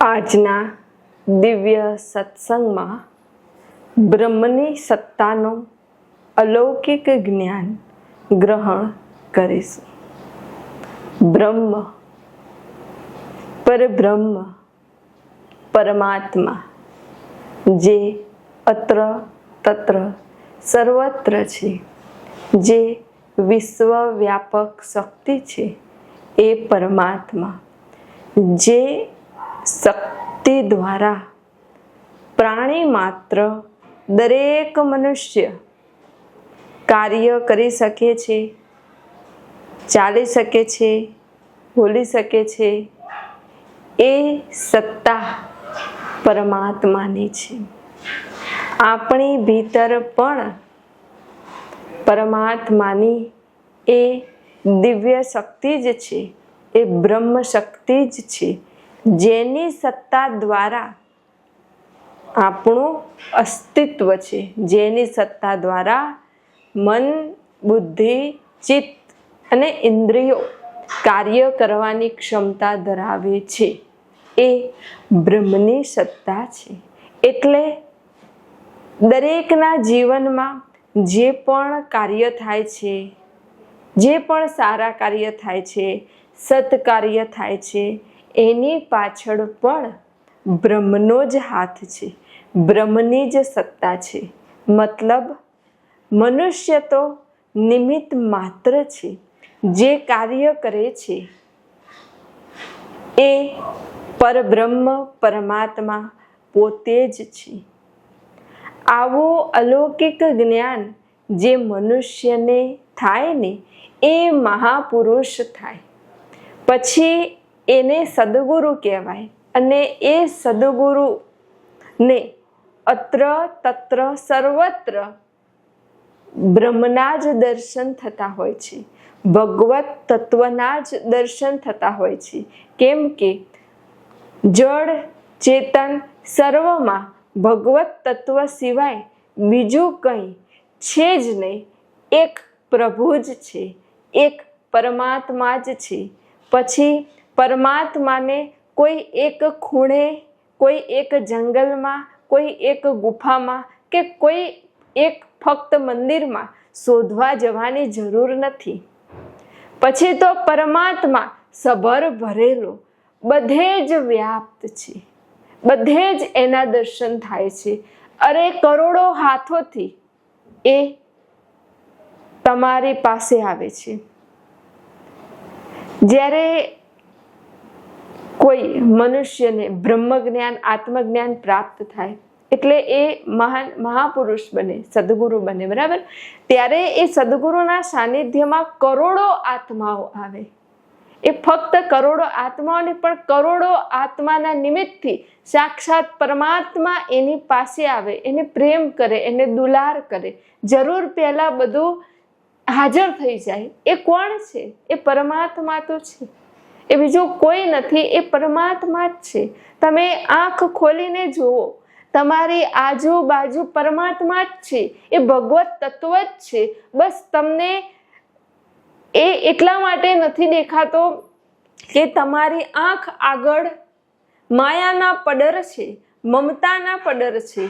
આજના દિવ્ય સત્સંગમાં બ્રહ્મની સત્તાનો અલૌકિક જ્ઞાન ગ્રહણ કરીશું. બ્રહ્મ પરબ્રહ્મ પરમાત્મા જે અત્ર તત્ર સર્વત્ર છે, જે વિશ્વવ્યાપક શક્તિ છે એ પરમાત્મા. જે શક્તિ દ્વારા પ્રાણી માત્ર દરેક મનુષ્ય કાર્ય કરી શકે છે, ચાલી શકે છે, બોલી શકે છે, એ સત્તા પરમાત્માની છે. આપણી ભીતર પણ પરમાત્માની એ દિવ્ય શક્તિ જ છે, એ બ્રહ્મ શક્તિ જ છે. જેની સત્તા દ્વારા આપણું અસ્તિત્વ છે. જેની સત્તા દ્વારા મન, બુદ્ધિ, ચિત્ત અને ઇન્દ્રિયો કાર્ય કરવાની ક્ષમતા ધરાવે છે. એ બ્રહ્મની સત્તા છે. એટલે દરેકના જીવનમાં જે પણ કાર્ય થાય છે, જે પણ સારા કાર્ય થાય છે, સત્કાર્ય થાય છે એની પાછળ પણ બ્રહ્મનો જ હાથ છે. બ્રહ્મની જ સત્તા છે. મતલબ, મનુષ્ય તો નિમિત્ત માત્ર છે. જે કાર્ય કરે છે, એ પરબ્રહ્મ પરમાત્મા પોતે જ છે. આવું અલૌકિક જ્ઞાન જે મનુષ્યને થાય ને, એ મહાપુરુષ થાય. પછી એને સદગુરુ કહેવાય અને એ સદગુરુને અત્ર તત્ર સર્વત્ર બ્રહ્મના જ દર્શન થતા હોય છે. ભગવત તત્વના જ દર્શન થતા હોય છે. કેમ કે જળ, ચેતન સર્વમાં ભગવત તત્વ સિવાય બીજું કંઈ છે જ નહીં. એક પ્રભુ જ છે. એક પરમાત્મા જ છે. પછી પરમાત્માને કોઈ એક ખૂણે, કોઈ એક જંગલમાં, કોઈ એક ગુફામાં કે કોઈ એક ફક્ત મંદિરમાં શોધવા જવાની જરૂર નથી. પછી તો પરમાત્મા સભર ભરેલો, બધે જ વ્યાપ્ત છે. બધે જ એના દર્શન થાય છે. અરે કરોડો હાથોથી એ તમારી પાસે આવે છે. જ્યારે કોઈ મનુષ્યને બ્રહ્મ જ્ઞાન આત્મજ્ઞાન પ્રાપ્ત થાય. એટલે એ મહાન મહાપુરુષ બને, સદગુરુ બને, બરાબર? ત્યારે એ સદગુરુના સાનિધ્યમાં કરોડો આત્માઓ આવે. એ ફક્ત કરોડો આત્માઓને પણ કરોડો આત્માના નિમિત્તથી સાક્ષાત પરમાત્મા એની પાસે આવે, એને પ્રેમ કરે, એને દુલાર કરે. જરૂર પહેલાં બધું હાજર થઈ જાય. એ કોણ છે? એ પરમાત્મા તો છે. એ બીજું કોઈ નથી, એ પરમાત્મા જ છે. તમે આંખ ખોલીને જુઓ, તમારી આજુબાજુ પરમાત્મા જ છે. એ ભગવત તત્વ જ છે. બસ તમને એ એટલા માટે નથી દેખાતો કે તમારી આંખ આગળ માયાના પડર છે, મમતાના પડર છે,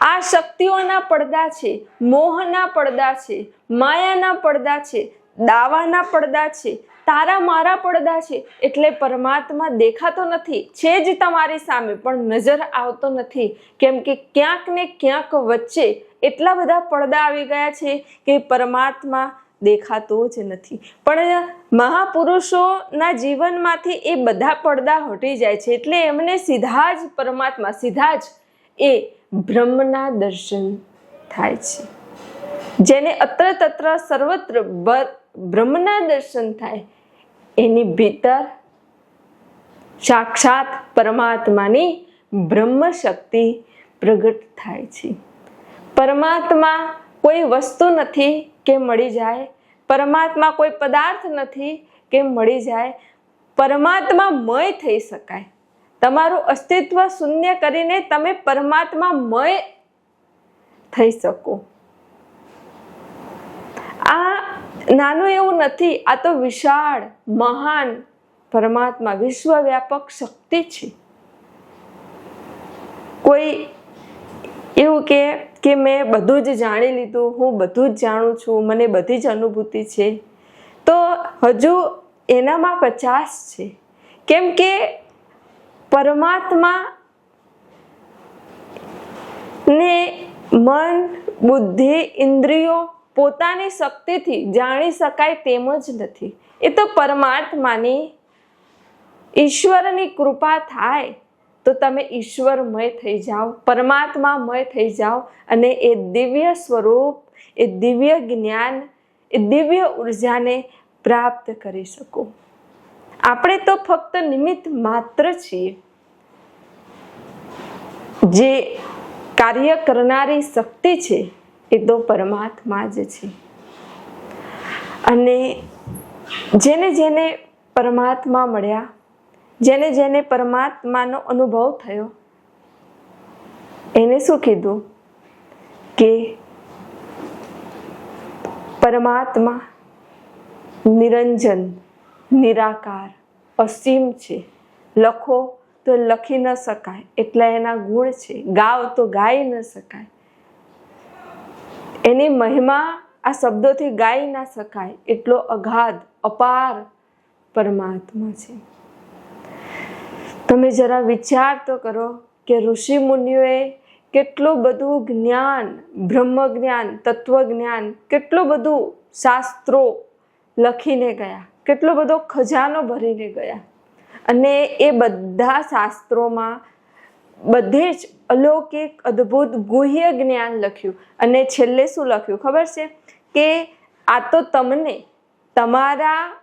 આ શક્તિઓના પડદા છે, મોહના પડદા છે, માયાના પડદા છે, દાવાના પડદા છે તારા મારા પડદા છે. એટલે પરમાત્મા દેખાતો નથી. છે જ તમારી સામે, પણ નજર આવતો નથી. કેમ કે ક્યાંક ને ક્યાંક વચ્ચે એટલા બધા પડદા આવી ગયા છે કે પરમાત્મા દેખાતો જ નથી. પણ મહાપુરુષોના જીવનમાંથી એ બધા પડદા હટી જાય છે. એટલે એમને સીધા જ પરમાત્મા, સીધા જ એ બ્રહ્મના દર્શન થાય છે. જેને અત્ર તત્ર સર્વત્ર બ્રહ્મના દર્શન થાય. એની ભીતર સાક્ષાત પરમાત્માની બ્રહ્મ શક્તિ પ્રગટ થાય છે. પરમાત્મા કોઈ વસ્તુ નથી કે મળી જાય, પરમાત્મા કોઈ પદાર્થ નથી કે મળી જાય પરમાત્મા મય થઈ શકાય. તમારું અસ્તિત્વ શૂન્ય કરીને તમે પરમાત્મા મય થઈ શકો. આ નાનું એવું નથી, આ તો વિશાળ, મહાન પરમાત્મા, વિશ્વવ્યાપક શક્તિ છે. કોઈ એવું કે કે મેં બધું જ જાણી લીધું, હું બધું જ જાણું છું, મને બધી જ અનુભૂતિ છે. તો હજુ એનામાં પચાસ છે. કેમ કે પરમાત્મા ને મન, બુદ્ધિ, ઇન્દ્રિયો પોતાની શક્તિથી જાણી શકાય તેમ જ નથી. એ તો પરમાત્માની ઈશ્વરની કૃપા થાય તો તમે ઈશ્વરમય થઈ જાઓ, પરમાત્મામય થઈ જાઓ અને એ દિવ્ય સ્વરૂપ, એ દિવ્ય જ્ઞાન, એ દિવ્ય ઉર્જાને પ્રાપ્ત કરી શકો. આપણે તો ફક્ત નિમિત્ત માત્ર છીએ. જે કાર્ય કરનારી શક્તિ છે એ તો પરમાત્મા જ છે. અને જેને જેને પરમાત્મા મળ્યા, જેને જેને પરમાત્માનો અનુભવ થયો, એને શું કીધું? કે પરમાત્મા નિરંજન, નિરાકાર, અસીમ છે. લખો તો લખી ન શકાય, એટલા એના ગુણ છે. ગાવ તો ગાઈ ન શકાય. એની મહિમા આ શબ્દોથી ગાઈ ના શકાય. એટલો અગાધ, અપાર પરમાત્મા છે. તમે જરા વિચાર તો કરો કે ઋષિ મુનિઓએ કેટલું બધું જ્ઞાન બ્રહ્મ જ્ઞાન તત્વ જ્ઞાન કેટલું બધું શાસ્ત્રો લખીને ગયા. કેટલો બધો ખજાનો ભરીને ગયા. અને એ બધા શાસ્ત્રોમાં બધે જ અલૌકિક, અદ્ભુત, ગુહ્ય જ્ઞાન લખ્યું. અને છેલ્લે શું લખ્યું? ખબર છે? કે આ તો તમને તમારા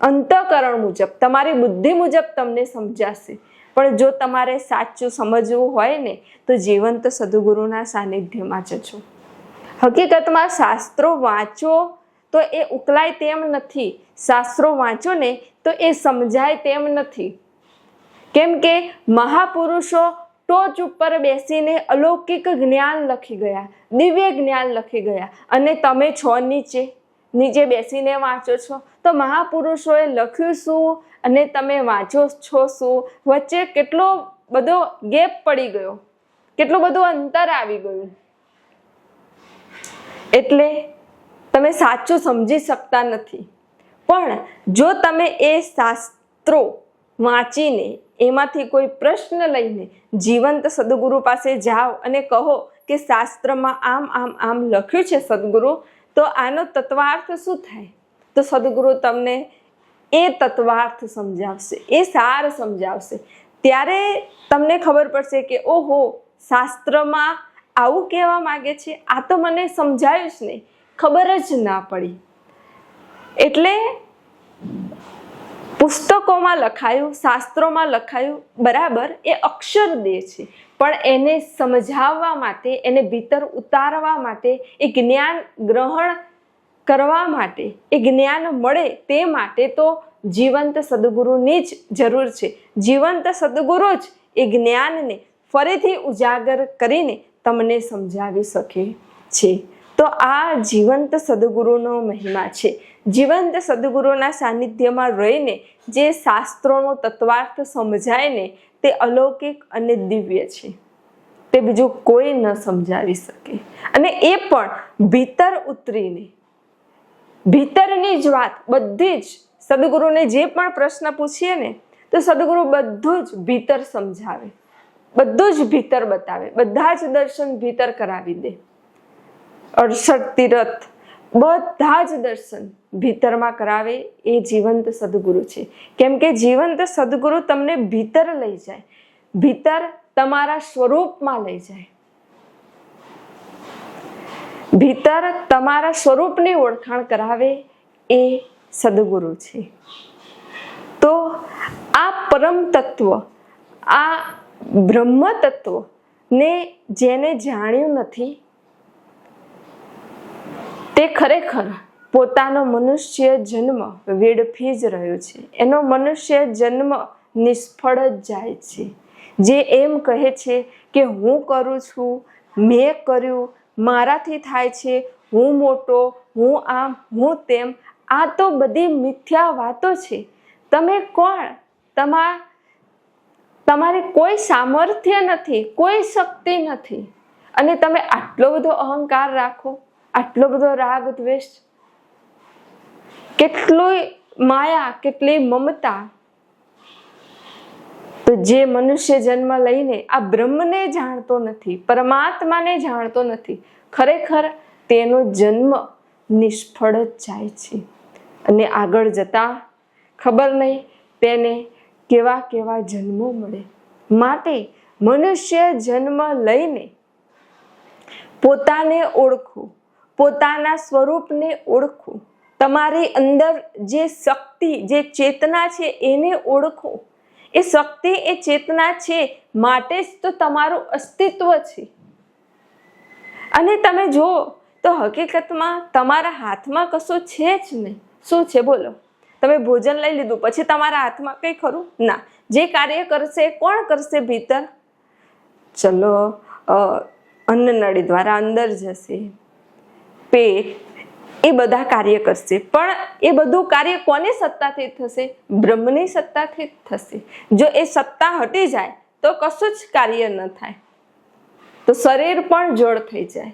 અંતકરણ મુજબ, તમારી બુદ્ધિ મુજબ તમને સમજાશે. પણ જો તમારે સાચું સમજવું હોય ને, તો જીવંત સદગુરુના સાનિધ્યમાં જજો. હકીકતમાં શાસ્ત્રો વાંચો તો એ ઉકલાય તેમ નથી. શાસ્ત્રો વાંચો ને, તો એ સમજાય તેમ નથી. કેમ કે મહાપુરુષો ટોચ ઉપર બેસીને અલૌકિક જ્ઞાન લખી ગયા, દિવ્ય જ્ઞાન લખી ગયા અને તમે છો નીચે નીચે બેસીને વાંચો છો. તો મહાપુરુષોએ લખ્યું શું અને તમે વાંચો છો શું? વચ્ચે કેટલો બધો ગેપ પડી ગયો, કેટલું બધું અંતર આવી ગયું. એટલે તમે સાચું સમજી શકતા નથી. પણ જો તમે એ શાસ્ત્રો વાંચીને એમાંથી કોઈ પ્રશ્ન લઈને જીવંત સદગુરુ પાસે જાઓ અને કહો કે શાસ્ત્રમાં આમ આમ આમ લખ્યું છે સદગુરુ, તો આનો તત્વાર્થ શું થાય? તો સદગુરુ તમને એ તત્વાર્થ સમજાવશે, એ સાર સમજાવશે. ત્યારે તમને ખબર પડશે કે ઓહો, શાસ્ત્રમાં આવું કહેવા માંગે છે, આ તો મને સમજાયું જ નહીં, ખબર જ ના પડી. એટલે પુસ્તકોમાં લખાયું, શાસ્ત્રોમાં લખાયું, બરાબર, એ અક્ષર દે છે. પણ એને સમજાવવા માટે, એને ભીતર ઉતારવા માટે, એ જ્ઞાન ગ્રહણ કરવા માટે, એ જ્ઞાન મળે તે માટે તો જીવંત સદગુરુની જ જરૂર છે. જીવંત સદગુરુ જ એ જ્ઞાનને ફરીથી ઉજાગર કરીને તમને સમજાવી શકે છે. તો આ જીવંત સદગુરુનો મહિમા છે. જીવંત સદગુરુના સાનિધ્યમાં રહીને જે શાસ્ત્રોનો તત્વાર્થ સમજાય ને તે અલૌકિક અને દિવ્ય છે. તે બીજું કોઈ ન સમજાવી શકે. અને એ પણ ભીતર ઉતરીને. ભીતરની જ વાત, બધી જ સદગુરુને જે પણ પ્રશ્ન પૂછીએ ને, તો સદગુરુ બધું જ ભીતર સમજાવે. બધું જ ભીતર બતાવે. બધા જ દર્શન ભીતર કરાવી દે. અડસઠ તીરથ બધા જ દર્શન ભીતરમાં કરાવે એ જીવંત સદગુરુ છે. કેમ કે જીવંત સદગુરુ તમને ભીતર લઈ જાય. ભીતર તમારા સ્વરૂપમાં લઈ જાય. ભીતર તમારા સ્વરૂપની ઓળખાણ કરાવે એ સદગુરુ છે. તો આ પરમ તત્વ, આ બ્રહ્મ તત્વ ને જેને જાણ્યું નથી તે ખરેખર પોતાનો મનુષ્ય જન્મ વેડફી જ રહ્યો છે. એનો મનુષ્ય જન્મ નિષ્ફળ જ જાય છે. જે એમ કહે છે કે હું કરું છું, મેં કર્યું, મારાથી થાય છે, હું મોટો, હું આમ, હું તેમ, આ તો બધી મિથ્યા વાતો છે. તમે કોણ? તમા, તમારી કોઈ સામર્થ્ય નથી, કોઈ શક્તિ નથી. અને તમે આટલો બધો અહંકાર રાખો? આટલો બધો રાગ, દ્વેષ. કેટલી માયા કેટલી મમતા. તો જે મનુષ્ય જન્મ લઈને આ બ્રહ્મને જાણતો નથી, પરમાત્માને જાણતો નથી, ખરેખર તેનો જન્મ નિષ્ફળ જ જાય છે. અને આગળ જતા ખબર નહીં તેને કેવા કેવા જન્મો મળે. માટે મનુષ્ય જન્મ લઈને પોતાને ઓળખો પોતાના સ્વરૂપને ઓળખો. તમારી અંદર જે શક્તિ, જે ચેતના છે એને ઓળખો. એ શક્તિ, એ ચેતના છે માટે જ તો તમારું અસ્તિત્વ છે. અને તમે જુઓ તો હકીકતમાં તમારા હાથમાં કશું છે જ નહીં. શું છે? બોલો. તમે ભોજન લઈ લીધું, પછી તમારા હાથમાં કંઈ ખરું? ના. જે કાર્ય કરશે, કોણ કરશે ભીતર? ચલો અન્ન નળી દ્વારા અંદર જશે. પેટ એ બધા કાર્ય કરશે. પણ એ બધું કાર્ય કોની સત્તાથી થશે? બ્રહ્મની સત્તાથી થશે. જો એ સત્તા હટી જાય, તો કશું જ કાર્ય ન થાય. તો શરીર પણ જળ થઈ જાય.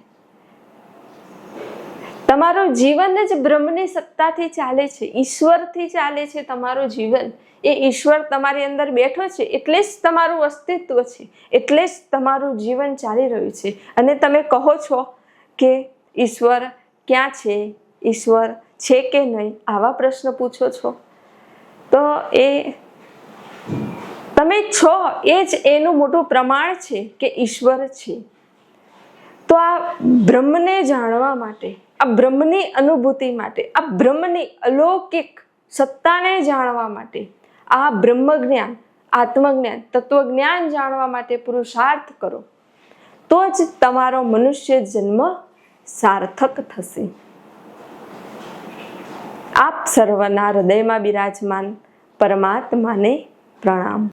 તમારું જીવન જ બ્રહ્મની સત્તાથી ચાલે છે. ઈશ્વરથી ચાલે છે તમારું જીવન. એ ઈશ્વર તમારી અંદર બેઠો છે એટલે જ તમારું અસ્તિત્વ છે. એટલે જ તમારું જીવન ચાલી રહ્યું છે. અને તમે કહો છો કે ઈશ્વર ક્યાં છે? ઈશ્વર છે કે નહીં? આવા પ્રશ્ન પૂછો છો. તો એ તમે છો, એ જ એનું મોટું પ્રમાણ છે કે ઈશ્વર છે. તો આ બ્રહ્મને જાણવા માટે, આ બ્રહ્મની અનુભૂતિ માટે, આ બ્રહ્મની અલૌકિક સત્તાને જાણવા માટે, આ બ્રહ્મજ્ઞાન, આત્મજ્ઞાન, તત્વજ્ઞાન જાણવા માટે પુરુષાર્થ કરો. તો જ તમારો મનુષ્ય જન્મ સાર્થક થશે. આપ સર્વના હૃદયમાં બિરાજમાન પરમાત્માને પ્રણામ.